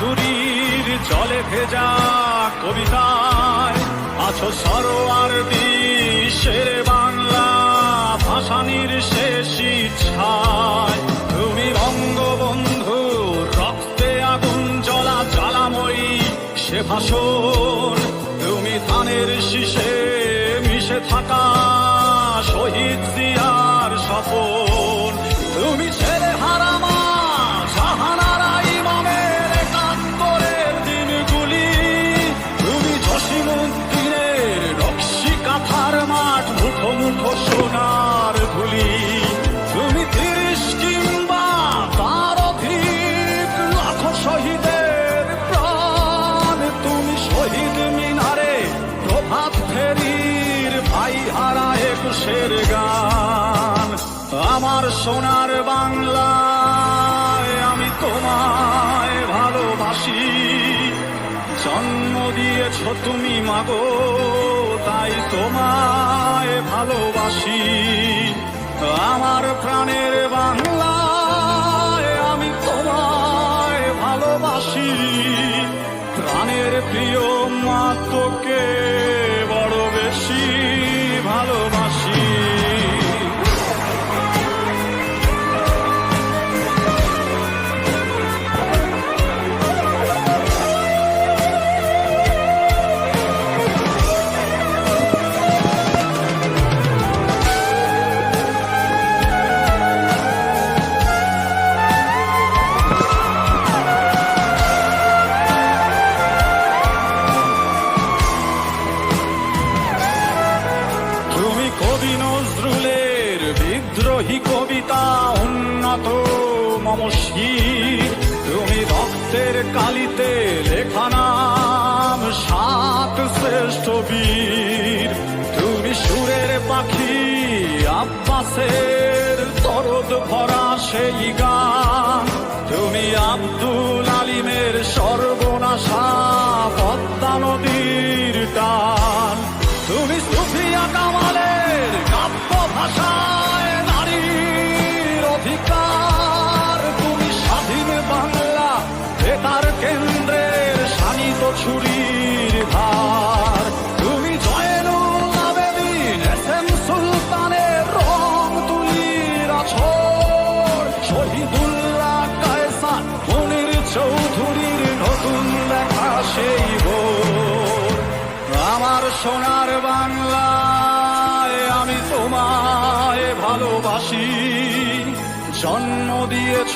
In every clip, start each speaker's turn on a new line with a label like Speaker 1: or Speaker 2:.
Speaker 1: লগ্ন জলে ভেজা কবিতায় আছো সরোয়ার দিশের বাংলা ভাসানির শেষ ইচ্ছায়। তুমি বঙ্গবন্ধু, রক্তে আগুন জ্বলা জ্বালাময়ী সে ভাষণ। তুমি ধানের শীষে ফেরির ভাই হারা একুশের গান। আমার সোনার বাংলায় আমি তোমায় ভালোবাসি। জন্ম দিয়েছ তুমি মাগো, তাই তোমায় ভালোবাসি। আমার প্রাণের বাংলায় আমি তোমায় ভালোবাসি। প্রাণের প্রিয় মা কবি নজরুলের বিদ্রোহী কবিতা উন্নত মমশীর তুমি রক্তের কালিতে লেখা নাম সাত শ্রেষ্ঠ বীর। তুমি সুরের পাখি আব্বাসের তরদ ভরা সেই গান। তুমি আব্দুল ছুরির ধার তুমি জয়নুল আবেদিন এস এম সুলতানের রং তুলির আছর। শহীদুল্লাহ কায়সার মনির চৌধুরীর নতুন লেখা সেই ভোর আমার সোনার বাংলায় আমি তোমায় ভালোবাসি। জন্ম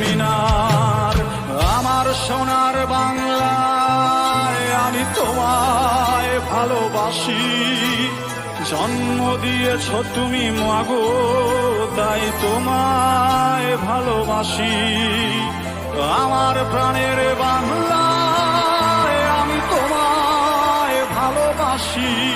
Speaker 1: মিনার, আমার সোনার বাংলায় আমি তোমায় ভালোবাসি। জন্ম দিয়েছ তুমি মাগো, তাই তোমায় ভালোবাসি। আমার প্রাণের বাংলা আমি তোমায় ভালোবাসি।